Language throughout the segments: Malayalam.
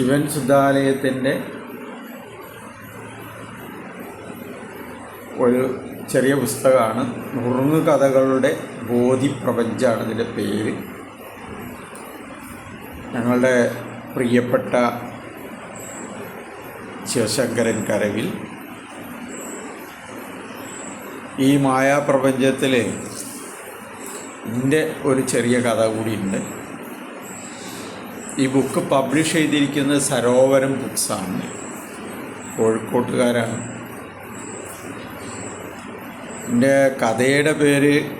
ശിവൻ ശുദ്ധാലയത്തിന്റെ ഒരു ചെറിയ പുസ്തകമാണ്. നുറുങ്ങ് കഥകളുടെ ബോധിപ്രപഞ്ചമാണ് ഇതിന്റെ പേര്. ഞങ്ങളുടെ പ്രിയപ്പെട്ട ശിവശങ്കരൻ കരവിൽ ഈ മായാപ്രപഞ്ചത്തിൽ എന്റെ ഒരു ചെറിയ കഥ കൂടിയുണ്ട്. ഈ ബുക്ക് പബ്ലിഷ് ചെയ്തിരിക്കുന്നത് സരോവരം ബുക്സാണ്. കോഴിക്കോട്ടുകാരാണ്. എന്റെ കഥയുടെ പേര്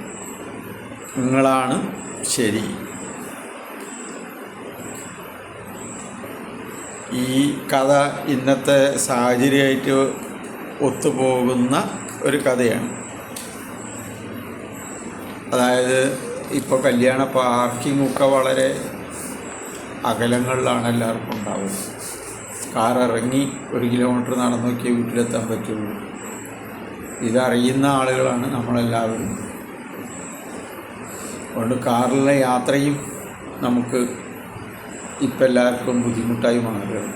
നിങ്ങളാണ് ശരി. ഈ കഥ ഇന്നത്തെ സാഹചര്യമായിട്ട് ഒത്തുപോകുന്ന ഒരു കഥയാണ്. അതായത് ഇപ്പോൾ കല്യാണ പാർക്കിംഗ് ഒക്കെ വളരെ അകലങ്ങളിലാണ് എല്ലാവർക്കും ഉണ്ടാവുന്നത് കാർ ഇറങ്ങി ഒരു കിലോമീറ്റർ നടന്നു നോക്കിയേ വീട്ടിലെത്താൻ പറ്റുള്ളൂ. ഇതറിയുന്ന ആളുകളാണ് നമ്മളെല്ലാവരും. അതുകൊണ്ട് കാറിലെ യാത്രയും നമുക്ക് ഇപ്പം എല്ലാവർക്കും ബുദ്ധിമുട്ടായി മാറുകയാണ്.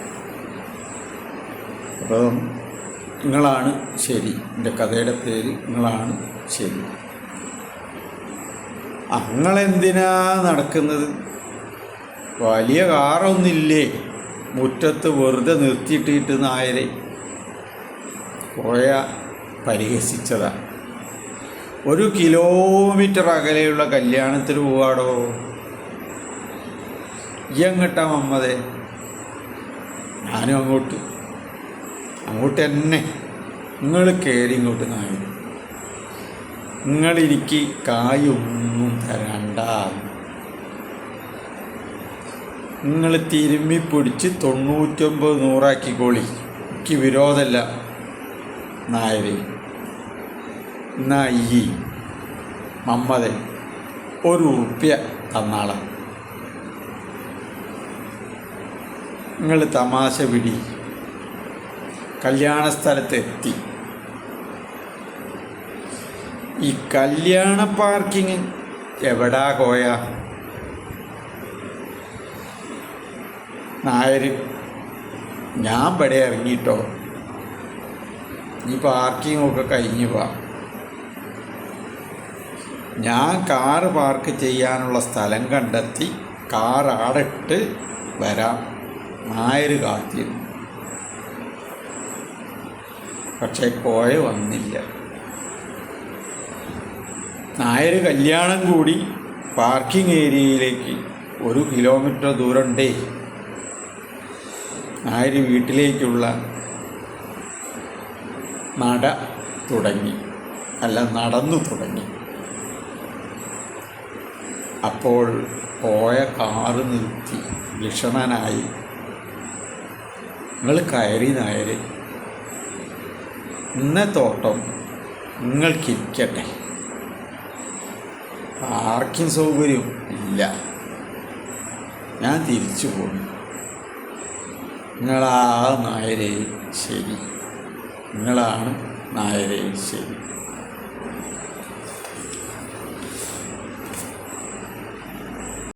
അപ്പോൾ നിങ്ങളാണ് ശരി. എന്റെ കഥയുടെ പേര് നിങ്ങളാണ് ശരി. അങ്ങളെന്തിനാ നടക്കുന്നത്? വലിയ കാറൊന്നില്ലേ മുറ്റത്ത് വെറുതെ നിർത്തിയിട്ടിട്ട് നായരെ കുറേ പരിഹസിച്ചതാണ് ഒരു കിലോമീറ്റർ അകലെയുള്ള കല്യാണത്തിന് പോവാടോ? എങ്ങട്ടാ മമ്മതെ ഞാനും അങ്ങോട്ട്. അങ്ങോട്ട് തന്നെ നിങ്ങൾ കയറി ഇങ്ങോട്ട് നായ നിങ്ങളിരിക്കി കായൊന്നും തരണ്ട നിങ്ങൾ തിരുമ്മി പിടിച്ച് തൊണ്ണൂറ്റൊമ്പത് നൂറാക്കിക്കോളി എനിക്ക് വിരോധമല്ല. നായരെ. നായി ഈ ഒരു ഉറുപ്പ്യ തന്നാളെ. നിങ്ങൾ തമാശ പിടി. കല്യാണ സ്ഥലത്തെത്തി ഈ കല്യാണ പാർക്കിങ് എവിടാ കോയ നായർ ഞാൻ ഇവിടെ ഇറങ്ങിയിട്ടോ നീ പാർക്കിങ്ങൊക്കെ കഴിഞ്ഞു പോവാം. ഞാൻ കാറ് പാർക്ക് ചെയ്യാനുള്ള സ്ഥലം കണ്ടെത്തി കാർ ആടിട്ട് വരാം. നായർ കാത്തിരുന്നു. പക്ഷേ കോയ വന്നില്ല. നായർ കല്യാണം കൂടി പാർക്കിംഗ് ഏരിയയിലേക്ക് ഒരു കിലോമീറ്റർ ദൂരമുണ്ടേ നായർ വീട്ടിലേക്കുള്ള നട തുടങ്ങി. അല്ല നടന്നു തുടങ്ങി. അപ്പോൾ പോയ കാറ് നിർത്തി. ലക്ഷണനായി നിങ്ങൾ കയറി നായര്. ഇന്നത്തോട്ടം നിങ്ങൾക്കിരിക്കട്ടെ. പാർക്കിംഗ് സൗകര്യം ഇല്ല. ഞാൻ തിരിച്ചു പോകുന്നു നിങ്ങളാ നായരെ ശരി. നിങ്ങളാണ് നായരെ ശരി.